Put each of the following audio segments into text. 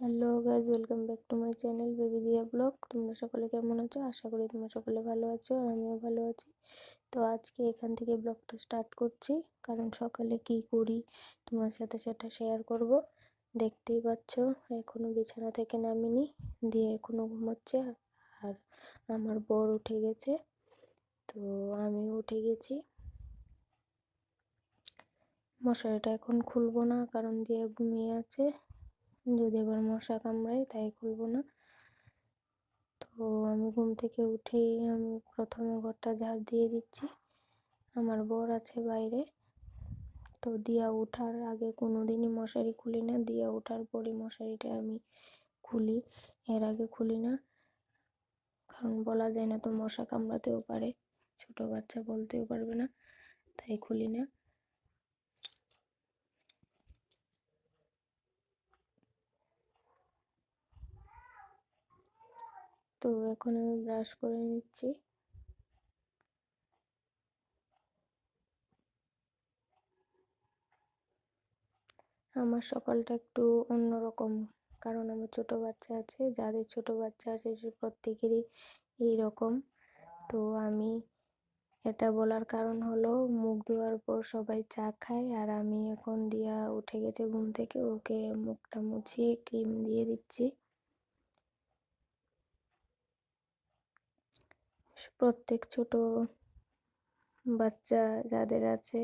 Hello guys welcome back to my channel baby Diya vlog. তোমরা সকলে কেমন আছো? আশা করি তোমরা সকলে ভালো আছো আর আমিও ভালো আছি। তো আজকে এখান থেকে ব্লগটা স্টার্ট করছি, কারণ সকালে কি করি তোমার সাথে সেটা শেয়ার করব। দেখতেই পাচ্ছ, এখনও বিছানা থেকে নামিনি, দিয়ে এখনও ঘুমাচ্ছে আর আমার বর উঠে গেছে। তো আমি উঠে গেছি। মশারিটা এখন খুলবো না, কারণ দিয়ে ঘুমিয়ে আছে। যদি আবার মশা কামড়ায় তাই খুলবো না। তো আমি ঘুম থেকে উঠেই আমি প্রথমে ঘরটা ঝাড় দিয়ে দিচ্ছি। আমার বর আছে বাইরে। তো দিয়া ওঠার আগে কোনো দিনই মশারি খুলি না। দিয়া ওঠার পরই মশারিটা আমি খুলি। এর আগে খুলি না। কারণ বলা যায় না তো মশা কামড়াতেও পারে, ছোট বাচ্চা বলতেও পারবে না। তাই খুলি না। তো এখন আমি ব্রাশ করে নিচ্ছি। আমার সকালটা একটু অন্যরকম, কারণ আমার ছোট বাচ্চা আছে, যাদের ছোট বাচ্চা আছে সে প্রত্যেকেরই এইরকম। তো আমি এটা বলার কারণ হলো, মুখ ধোয়ার পর সবাই চা খায়, আর আমি এখন দিয়া উঠে গেছে ঘুম থেকে, ওকে মুখটা মুছিয়ে ক্রিম দিয়ে দিচ্ছি। প্রত্যেক ছোট বাচ্চা যাদের আছে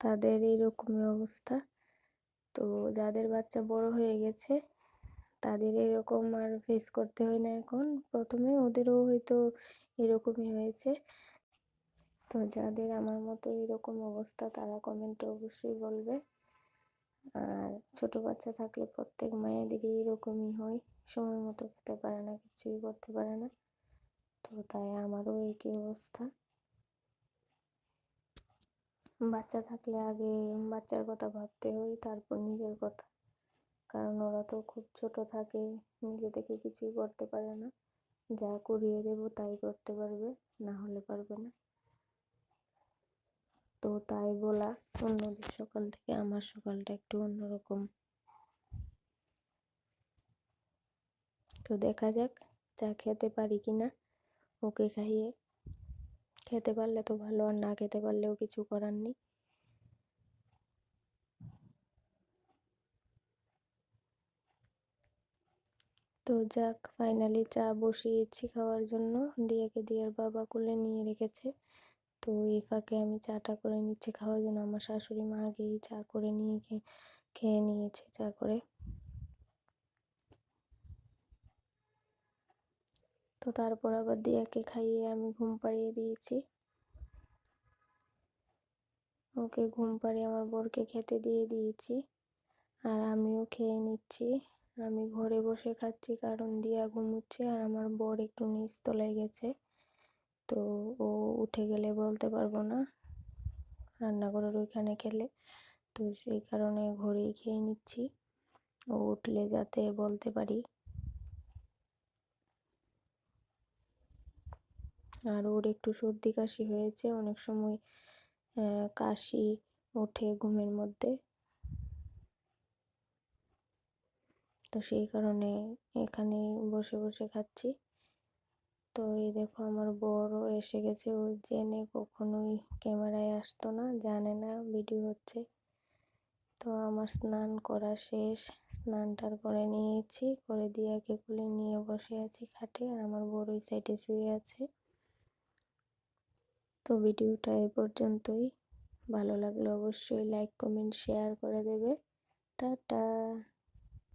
তাদের এইরকমই অবস্থা। তো যাদের বাচ্চা বড় হয়ে গেছে, তাদের এরকম আর ফেস করতে হয় না এখন। প্রথমে ওদেরও হয়তো এরকমই হয়েছে। তো যাদের আমার মতো এরকম অবস্থা, তারা কমেন্টে অবশ্যই বলবে। আর ছোট বাচ্চা থাকলে প্রত্যেক মায়েদেরই এরকমই হয়। সময় মতো খেতে পারে না, কিছুই করতে পারে না। তো তাই আমারও একই অবস্থা। বাচ্চা থাকলে আগে বাচ্চার কথা ভাবতে হয়, তারপর নিজের কথা। কারণ ওরা তো খুব ছোট থাকে, নিজে থেকে কিছুই করতে পারে না। যা করিয়ে দেবো তাই করতে পারবে, না হলে পারবে না। তো তাই বলা অন্যদের সকাল থেকে আমার সকালটা একটু অন্যরকম। তো দেখা যাক, চা খেতে পারি কি না ওকে খাইয়ে খেতে পারলে তো ভালো, আর না খেতে পারলেও কিছু করার নেই। তো যাক ফাইনালি চা বসিয়েছি খাওয়ার জন্য। দিয়াকে দিয়ার বাবা কুলে নিয়ে রেখেছে। তো এই ফাঁকে আমি চাটা করে নিচ্ছি, খাওয়ার জন্য। আমার শাশুড়ি মা আগেই চা করে নিয়ে খেয়ে নিয়েছে চা করে। তো তারপর আবার দিয়াকে খাইয়ে আমি ঘুম পাড়িয়ে দিয়েছি। ওকে ঘুম পাড়িয়ে আমার বরকে খেতে দিয়ে দিয়েছি। আর আমিও খেয়ে নিচ্ছি। আমি ঘরে বসে খাচ্ছি কারণ দিয়া ঘুমুচ্ছে আর আমার বর একটু তলায় গেছে। তো ও উঠে গেলে বলতে পারব না রান্নাঘরের ওইখানে খেলে। তো সেই কারণে ঘরেই খেয়ে নিচ্ছি। ও উঠলে যাতে বলতে পারি। আর ওর একটু সর্দি কাশি হয়েছে, অনেক সময় কাশি ওঠে ঘুমের মধ্যে। তো সেই কারণে এখানে বসে বসে খাচ্ছি। তো এই দেখো আমার বড় এসে গেছে, ও জেনে কখনোই ক্যামেরায় আসতো না, জানে না ভিডিও হচ্ছে। তো আমার স্নান করা শেষ, স্নানটার করে নিয়েছি, করে দিয়াকে খুলে নিয়ে বসে আছি খাটে, আর আমার বড় ওই সাইডে শুয়ে আছে। তো ভিডিওটা এ পর্যন্তই। ভালো লাগলে অবশ্যই লাইক কমেন্ট শেয়ার করে দেবে। টাটা।